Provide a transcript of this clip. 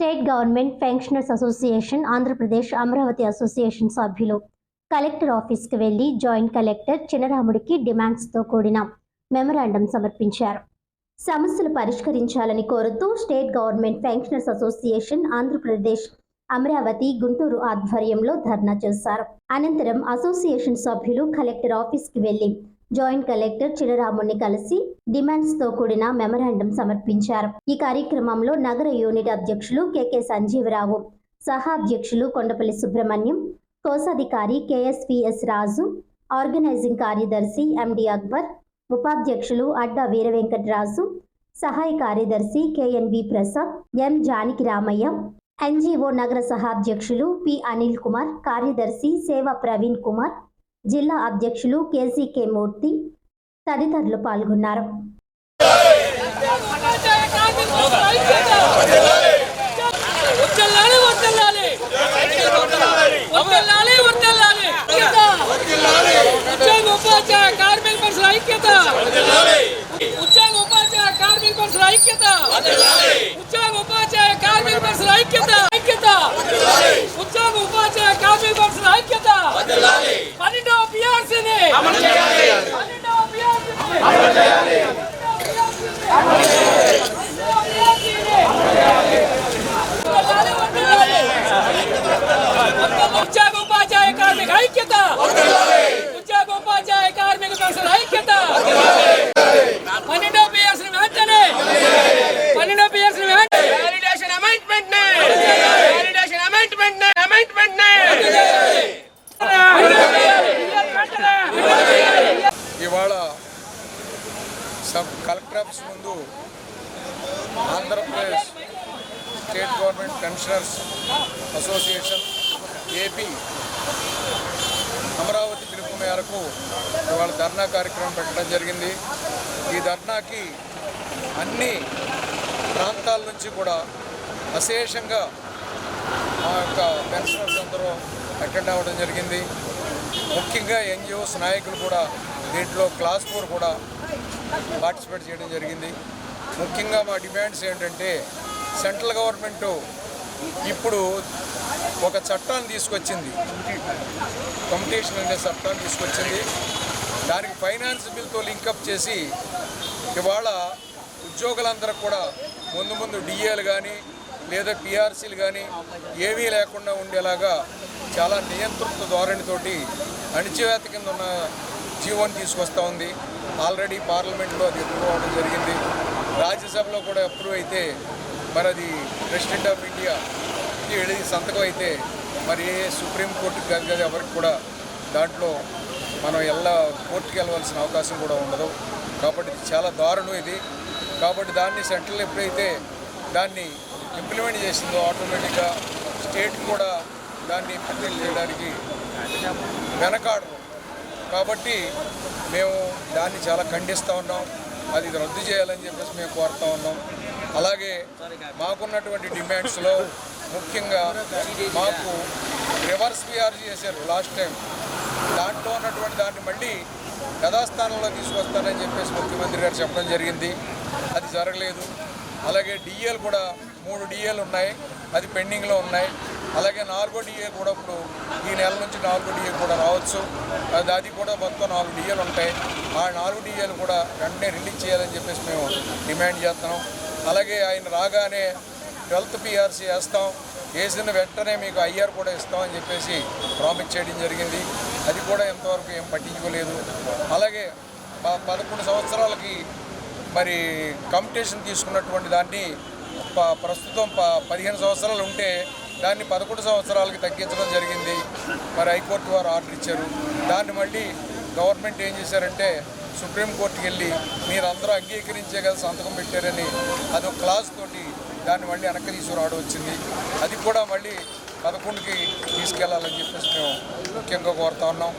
State government pensioners association Andhra Pradesh Amaravati association సభ్యులు. Collector ఆఫీస్కి వెళ్ళి జాయింట్ కలెక్టర్ చినరాముడికి డిమాండ్స్తో కూడిన మెమరాండం సమర్పించారు. సమస్యలు పరిష్కరించాలని కోరుతూ state government pensioners association Andhra Pradesh Amaravati Guntur ఆధ్వర్యంలో ధర్నా చేశారు. అనంతరం అసోసియేషన్ సభ్యులు కలెక్టర్ ఆఫీస్కి వెళ్ళి జాయింట్ కలెక్టర్ చినరాముని కలిసి డిమాండ్స్తో కూడిన మెమరాండం సమర్పించారు. ఈ కార్యక్రమంలో నగర యూనిట్ అధ్యక్షులు కెకె సంజీవరావు సహా అధ్యక్షులు కొండపల్లి సుబ్రహ్మణ్యం కోశాధికారి కెఎస్పిఎస్ రాజు ఆర్గనైజింగ్ కార్యదర్శి ఎండి అక్బర్ ఉపాధ్యక్షులు అడ్డా వీరవెంకటరాజు సహాయ కార్యదర్శి K N V Prasad M Janaki Ramaiah NGO నగర సహాధ్యక్షులు పి అనిల్ కుమార్ కార్యదర్శి సేవ ప్రవీణ్ కుమార్ జిల్లా అధ్యక్షులు కేసీకే మూర్తి తదితరులు పాల్గొన్నారు సబ్ కలెక్టర్ ఆఫీస్ ముందు Andhra Pradesh state government pensioners association AP Amaravati పిలుపు మేరకు ఇవాళ ధర్నా కార్యక్రమం పెట్టడం జరిగింది. ఈ ధర్నాకి అన్ని ప్రాంతాల నుంచి కూడా అశేషంగా మా యొక్క పెన్షనర్స్ అందరూ అటెండ్ అవ్వడం జరిగింది. ముఖ్యంగా ఎన్జిఓస్ నాయకులు కూడా దీంట్లో క్లాస్ ఫోర్ కూడా పార్టిసిపేట్ చేయడం జరిగింది. ముఖ్యంగా మా డిమాండ్స్ ఏంటంటే సెంట్రల్ గవర్నమెంట్ ఇప్పుడు ఒక చట్టాన్ని తీసుకొచ్చింది. కంపిటీషన్ అనే చట్టాన్ని తీసుకొచ్చింది. దానికి ఫైనాన్స్ బిల్తో లింకప్ చేసి ఇవాళ ఉద్యోగులందరూ కూడా ముందు ముందు డిఏలు కానీ లేదా పిఆర్సీలు కానీ ఏమీ లేకుండా ఉండేలాగా చాలా నియంత్రిత ధోరణితోటి అణిచివేత కింద ఉన్న జీవోని తీసుకొస్తూ ఉంది. ఆల్రెడీ పార్లమెంట్లో అది అప్రూవ్ అవ్వడం జరిగింది. రాజ్యసభలో కూడా అప్రూవ్ అయితే మరి అది ప్రెసిడెంట్ ఆఫ్ ఇండియా వెళ్ళి సంతకం అయితే మరి ఏ సుప్రీంకోర్టుకి కాదు కదా ఎవరికి కూడా దాంట్లో మనం ఎలా కోర్టుకి వెళ్ళవలసిన అవకాశం కూడా ఉండదు. కాబట్టి చాలా దారుణం ఇది. కాబట్టి దాన్ని సెంట్రల్ ఎప్పుడైతే దాన్ని ఇంప్లిమెంట్ చేసిందో ఆటోమేటిక్గా స్టేట్ కూడా దాన్ని ఇంప్లిమెంట్ చేయడానికి వెనకాడదు. కాబట్టి మేము దాన్ని చాలా ఖండిస్తూ ఉన్నాం. అది రద్దు చేయాలని చెప్పేసి మేము కోరుతూ ఉన్నాం. అలాగే మాకున్నటువంటి డిమాండ్స్లో ముఖ్యంగా మాకు రివర్స్ పిఆర్ చేశారు లాస్ట్ టైం. దాంట్లో ఉన్నటువంటి దాన్ని మళ్ళీ యథాస్థానంలో తీసుకొస్తానని చెప్పేసి ముఖ్యమంత్రి గారు చెప్పడం జరిగింది. అది జరగలేదు. అలాగే డిఎల్ కూడా మూడు డిఎల్ ఉన్నాయి. అది పెండింగ్లో ఉన్నాయి. అలాగే నాలుగో డిఏ కూడా ఇప్పుడు ఈ నెల నుంచి నాలుగో డిఏ కూడా రావచ్చు. అది అది కూడా మొత్తం నాలుగు డిఏలు ఉంటాయి. ఆ నాలుగు డిఏలు కూడా వెంటనే రిలీజ్ చేయాలని చెప్పేసి మేము డిమాండ్ చేస్తున్నాం. అలాగే ఆయన రాగానే ట్వెల్త్ పిఆర్సీ వేస్తాం. వేసిన వెంటనే మీకు ఐఆర్ కూడా ఇస్తామని చెప్పేసి ప్రామిస్ చేయడం జరిగింది. అది కూడా ఎంతవరకు ఏం పట్టించుకోలేదు. అలాగే ప- పదకొండు సంవత్సరాలకి మరి కంపిటీషన్ తీసుకున్నటువంటి దాన్ని ప- ప్రస్తుతం ప పదిహేను సంవత్సరాలు ఉంటే దాన్ని పదకొండు సంవత్సరాలకి తగ్గించడం జరిగింది. మరి హైకోర్టు వారు ఆర్డర్ ఇచ్చారు. దాన్ని మళ్ళీ గవర్నమెంట్ ఏం చేశారంటే సుప్రీంకోర్టుకి వెళ్ళి మీరందరూ అంగీకరించే కదా సంతకం పెట్టారని అదొక క్లాస్ తోటి దాన్ని మళ్ళీ వెనక్కి తీసుకురావడం వచ్చింది. అది కూడా మళ్ళీ పదకొండుకి తీసుకెళ్ళాలని చెప్పేసి మేము ముఖ్యంగా కోరుతా ఉన్నాం.